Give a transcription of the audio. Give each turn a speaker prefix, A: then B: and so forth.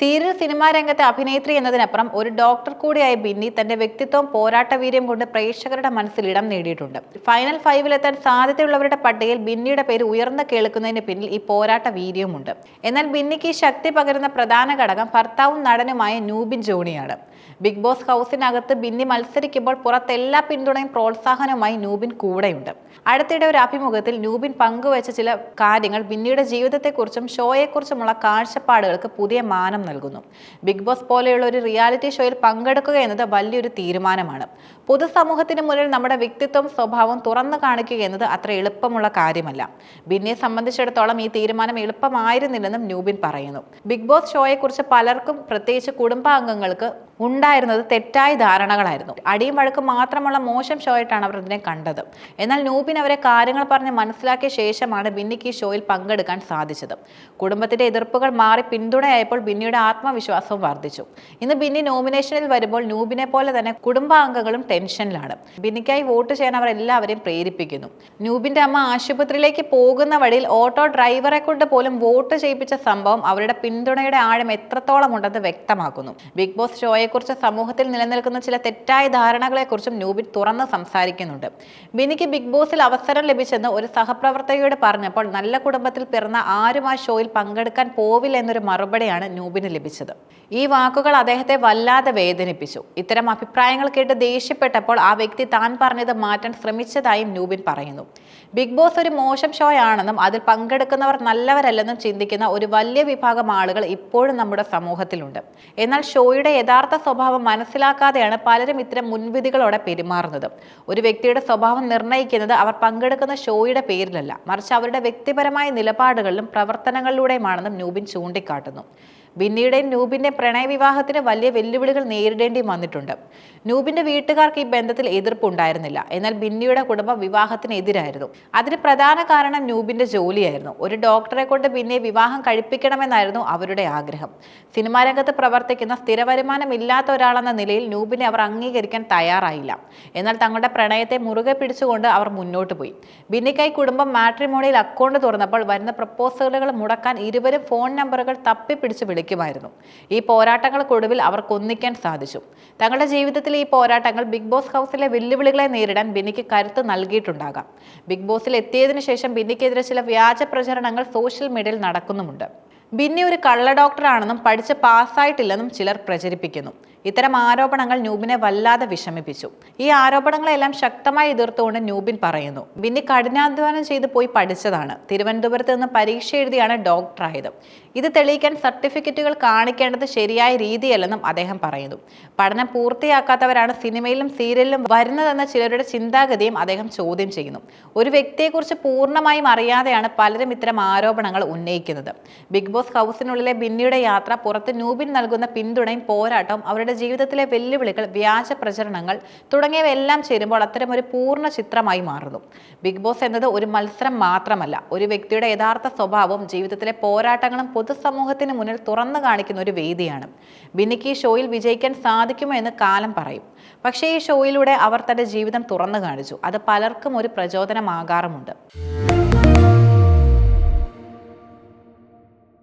A: Serial cinema രംഗത്തെ അഭിനേത്രി എന്നതിനപ്പുറം ഒരു ഡോക്ടർ കൂടിയായ ബിന്നി തന്റെ വ്യക്തിത്വം പോരാട്ടവീര്യം കൊണ്ട് പ്രേക്ഷകരുടെ മനസ്സിൽ ഇടം നേടിയിട്ടുണ്ട്. ഫൈനൽ ഫൈവിലെത്താൻ സാധ്യതയുള്ളവരുടെ പട്ടികയിൽ ബിന്നിയുടെ പേര് ഉയർന്നു കേൾക്കുന്നതിന് പിന്നിൽ ഈ പോരാട്ട വീര്യവുമുണ്ട്. എന്നാൽ ബിന്നിക്ക് ശക്തി പകരുന്ന പ്രധാന ഘടകം ഭർത്താവും നടനുമായ നൂബിൻ ജോണിയാണ്. ബിഗ് ബോസ് ഹൗസിനകത്ത് ബിന്നി മത്സരിക്കുമ്പോൾ പുറത്ത് എല്ലാ പിന്തുണയും പ്രോത്സാഹനവുമായി നൂബിൻ കൂടെയുണ്ട്. അടുത്തിടെ ഒരു അഭിമുഖത്തിൽ നൂബിൻ പങ്കുവച്ച ചില കാര്യങ്ങൾ ബിന്നിയുടെ ജീവിതത്തെക്കുറിച്ചും ഷോയെക്കുറിച്ചുമുള്ള കാഴ്ചപ്പാടുകൾക്ക് പുതിയ മാനം നൽകുന്നു. ബിഗ് ബോസ് പോലെയുള്ള ഒരു റിയാലിറ്റി ഷോയിൽ പങ്കെടുക്കുക എന്നത് വലിയൊരു തീരുമാനമാണ്. പൊതുസമൂഹത്തിന് മുന്നിൽ നമ്മുടെ വ്യക്തിത്വം സ്വഭാവം തുറന്നു കാണിക്കുക എന്നത് അത്ര എളുപ്പമുള്ള കാര്യമല്ല. ബിന്നിയെ സംബന്ധിച്ചിടത്തോളം ഈ തീരുമാനം എളുപ്പമായിരുന്നില്ലെന്നും ന്യൂബിൻ പറയുന്നു. ബിഗ് ബോസ് ഷോയെക്കുറിച്ച് പലർക്കും പ്രത്യേകിച്ച് കുടുംബാംഗങ്ങൾക്ക് ഉണ്ടായിരുന്നത് തെറ്റായ ധാരണകളായിരുന്നു. അടിയും വഴക്കും മാത്രമുള്ള മോശം ഷോ ആയിട്ടാണ് അവർ ഇതിനെ കണ്ടത്. എന്നാൽ നൂബിൻ അവരെ കാര്യങ്ങൾ പറഞ്ഞ് മനസ്സിലാക്കിയ ശേഷമാണ് ബിന്നിക്ക് ഈ ഷോയിൽ പങ്കെടുക്കാൻ സാധിച്ചത്. കുടുംബത്തിന്റെ എതിർപ്പുകൾ മാറി പിന്തുണയായപ്പോൾ ബിന്നിയുടെ ആത്മവിശ്വാസവും വർദ്ധിച്ചു. ഇന്ന് ബിന്നി നോമിനേഷനിൽ വരുമ്പോൾ നൂബിനെ പോലെ തന്നെ കുടുംബാംഗങ്ങളും ടെൻഷനിലാണ്. ബിന്നിക്കായി വോട്ട് ചെയ്യാൻ അവർ എല്ലാവരെയും പ്രേരിപ്പിക്കുന്നു. നൂബിന്റെ അമ്മ ആശുപത്രിയിലേക്ക് പോകുന്ന വഴിയിൽ ഓട്ടോ ഡ്രൈവറെ കൊണ്ട് പോലും വോട്ട് ചെയ്യിപ്പിച്ച സംഭവം അവരുടെ പിന്തുണയുടെ ആഴം എത്രത്തോളം ഉണ്ടെന്ന് വ്യക്തമാക്കുന്നു. ബിഗ് ബോസ് ഷോയെക്കുറിച്ച് സമൂഹത്തിൽ നിലനിൽക്കുന്ന ചില തെറ്റായ ധാരണകളെക്കുറിച്ചും നൂബിൻ തുറന്ന് സംസാരിക്കുന്നുണ്ട്. ബിനിക്ക് ബിഗ് ബോസിൽ അവസരം ലഭിച്ചെന്ന് ഒരു സഹപ്രവർത്തകയോട് പറഞ്ഞപ്പോൾ നല്ല കുടുംബത്തിൽ പിറന്ന ആരും ആ ഷോയിൽ പങ്കെടുക്കാൻ പോവില്ല എന്നൊരു മറുപടിയാണ് നൂബിന് ലഭിച്ചത്. ഈ വാക്കുകൾ അദ്ദേഹത്തെ വല്ലാതെ വേദനിപ്പിച്ചു. ഇത്തരം അഭിപ്രായങ്ങൾ കേട്ട് ദേഷ്യപ്പെട്ടപ്പോൾ ആ വ്യക്തി താൻ പറഞ്ഞത് മാറ്റാൻ ശ്രമിച്ചതായും നൂബിൻ പറയുന്നു. ബിഗ് ബോസ് ഒരു മോശം ഷോ ആണെന്നും അതിൽ പങ്കെടുക്കുന്നവർ നല്ലവരല്ലെന്നും ചിന്തിക്കുന്ന ഒരു വലിയ വിഭാഗം ആളുകൾ ഇപ്പോഴും നമ്മുടെ സമൂഹത്തിലുണ്ട്. എന്നാൽ ഷോയുടെ യഥാർത്ഥ സ്വഭാവം മനസ്സിലാക്കാതെയാണ് പലരും ഇത്തരം മുൻവിധികളോടെ പെരുമാറുന്നത്. ഒരു വ്യക്തിയുടെ സ്വഭാവം നിർണയിക്കുന്നത് അവർ പങ്കെടുക്കുന്ന ഷോയുടെ പേരിലല്ല. മറിച്ച് അവരുടെ വ്യക്തിപരമായ നിലപാടുകളിലും പ്രവർത്തനങ്ങളിലൂടെയുമാണെന്നും നൂബിൻ ചൂണ്ടിക്കാട്ടുന്നു. ബിന്നിയുടെയും നൂബിന്റെ പ്രണയവിവാഹത്തിന് വലിയ വെല്ലുവിളികൾ നേരിടേണ്ടി വന്നിട്ടുണ്ട്. നൂബിന്റെ വീട്ടുകാർക്ക് ഈ ബന്ധത്തിൽ എതിർപ്പുണ്ടായിരുന്നില്ല. എന്നാൽ ബിന്നിയുടെ കുടുംബം വിവാഹത്തിന് എതിരായിരുന്നു. അതിന് പ്രധാന കാരണം നൂബിന്റെ ജോലിയായിരുന്നു. ഒരു ഡോക്ടറെ കൊണ്ട് ബിന്നിയെ വിവാഹം കഴിപ്പിക്കണമെന്നായിരുന്നു അവരുടെ ആഗ്രഹം. സിനിമാ രംഗത്ത് പ്രവർത്തിക്കുന്ന സ്ഥിര വരുമാനമില്ലാത്ത ഒരാളെന്ന നിലയിൽ നൂബിനെ അവർ അംഗീകരിക്കാൻ തയ്യാറായില്ല. എന്നാൽ തങ്ങളുടെ പ്രണയത്തെ മുറുകെ പിടിച്ചുകൊണ്ട് അവർ മുന്നോട്ട് പോയി. ബിന്നിക്കായി കുടുംബം മാട്രിമോണിയിൽ അക്കൗണ്ട് തുറന്നപ്പോൾ വരുന്ന പ്രപ്പോസലുകൾ മുടക്കാൻ ഇരുവരും ഫോൺ നമ്പറുകൾ തപ്പിപ്പിടിച്ച് വിളിക്കുമായിരുന്നു. ഈ പോരാട്ടങ്ങൾക്കൊടുവിൽ അവർക്ക് ഒന്നിക്കാൻ സാധിച്ചു. തങ്ങളുടെ ജീവിതത്തിലെ ഈ പോരാട്ടങ്ങൾ ബിഗ് ബോസ് ഹൗസിലെ വെല്ലുവിളികളെ നേരിടാൻ ബിന്നിക്ക് കരുത്ത് നൽകിയിട്ടുണ്ടാകാം. ബിഗ് ബോസിൽ എത്തിയതിനു ശേഷം ബിന്നിക്കെതിരെ ചില വ്യാജ പ്രചരണങ്ങൾ സോഷ്യൽ മീഡിയയിൽ നടക്കുന്നുമുണ്ട്. ബിന്നി ഒരു കള്ള ഡോക്ടറാണെന്നും പഠിച്ച് പാസ്സായിട്ടില്ലെന്നും ചിലർ പ്രചരിപ്പിക്കുന്നു. ഇത്തരം ആരോപണങ്ങൾ ന്യൂബിനെ വല്ലാതെ വിഷമിപ്പിച്ചു. ഈ ആരോപണങ്ങളെല്ലാം ശക്തമായി എതിർത്തുകൊണ്ട് ന്യൂബിൻ പറയുന്നു ബിന്നി കഠിനാധ്വാനം ചെയ്ത് പോയി പഠിച്ചതാണ്. തിരുവനന്തപുരത്ത് നിന്ന് പരീക്ഷ എഴുതിയാണ് ഡോക്ടറായത് ഇത് തെളിയിക്കാൻ സർട്ടിഫിക്കറ്റുകൾ കാണിക്കേണ്ടത് ശരിയായ രീതിയല്ലെന്നും അദ്ദേഹം പറയുന്നു. പഠനം പൂർത്തിയാക്കാത്തവരാണ് സിനിമയിലും സീരിയലിലും വരുന്നതെന്ന ചിലരുടെ ചിന്താഗതിയും അദ്ദേഹം ചോദ്യം ചെയ്യുന്നു. ഒരു വ്യക്തിയെക്കുറിച്ച് പൂർണമായും അറിയാതെയാണ് പലരും ഇത്തരം ആരോപണങ്ങൾ ഉന്നയിക്കുന്നത്. ബിഗ് ബോസ് ഹൗസിനുള്ളിലെ ബിന്നിയുടെ യാത്ര പുറത്ത് ന്യൂബിൻ നൽകുന്ന പിന്തുണയും പോരാട്ടവും അവരുടെ ജീവിതത്തിലെ വെല്ലുവിളികൾ വ്യാജ പ്രചരണങ്ങൾ തുടങ്ങിയവയെല്ലാം ചേരുമ്പോൾ അത്തരം ഒരു പൂർണ ചിത്രമായി മാറുന്നു. ബിഗ് ബോസ് എന്നത് ഒരു മത്സരം മാത്രമല്ല. ഒരു വ്യക്തിയുടെ യഥാർത്ഥ സ്വഭാവവും ജീവിതത്തിലെ പോരാട്ടങ്ങളും പൊതുസമൂഹത്തിന് മുന്നിൽ തുറന്നു കാണിക്കുന്ന ഒരു വേദിയാണ്. ബിന്നിക്ക് ഈ ഷോയിൽ വിജയിക്കാൻ സാധിക്കുമോ എന്ന് കാലം പറയും. പക്ഷേ ഈ ഷോയിലൂടെ അവർ തന്റെ ജീവിതം തുറന്നു കാണിച്ചു. അത് പലർക്കും ഒരു പ്രചോദനമാകാറുമുണ്ട്.